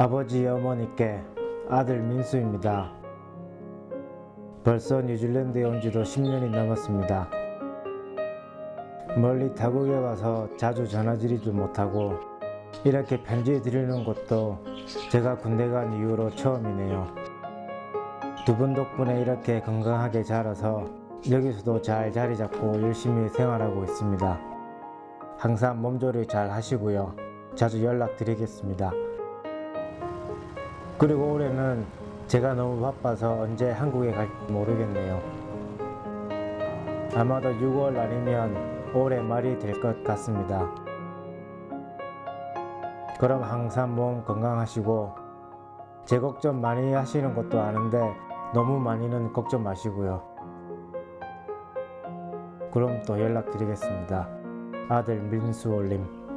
아버지 어머니께 아들 민수입니다. 벌써 뉴질랜드에 온 지도 10년이 넘었습니다. 멀리 타국에 와서 자주 전화드리도 못하고 이렇게 편지 드리는 것도 제가 군대 간 이후로 처음이네요. 두 분 덕분에 이렇게 건강하게 자라서 여기서도 잘 자리 잡고 열심히 생활하고 있습니다. 항상 몸조리 잘 하시고요. 자주 연락드리겠습니다. 그리고 올해는 제가 너무 바빠서 언제 한국에 갈지 모르겠네요. 아마도 6월 아니면 올해 말이 될 것 같습니다. 그럼 항상 몸 건강하시고 제 걱정 많이 하시는 것도 아는데 너무 많이는 걱정 마시고요. 그럼 또 연락드리겠습니다. 아들 민수 올림.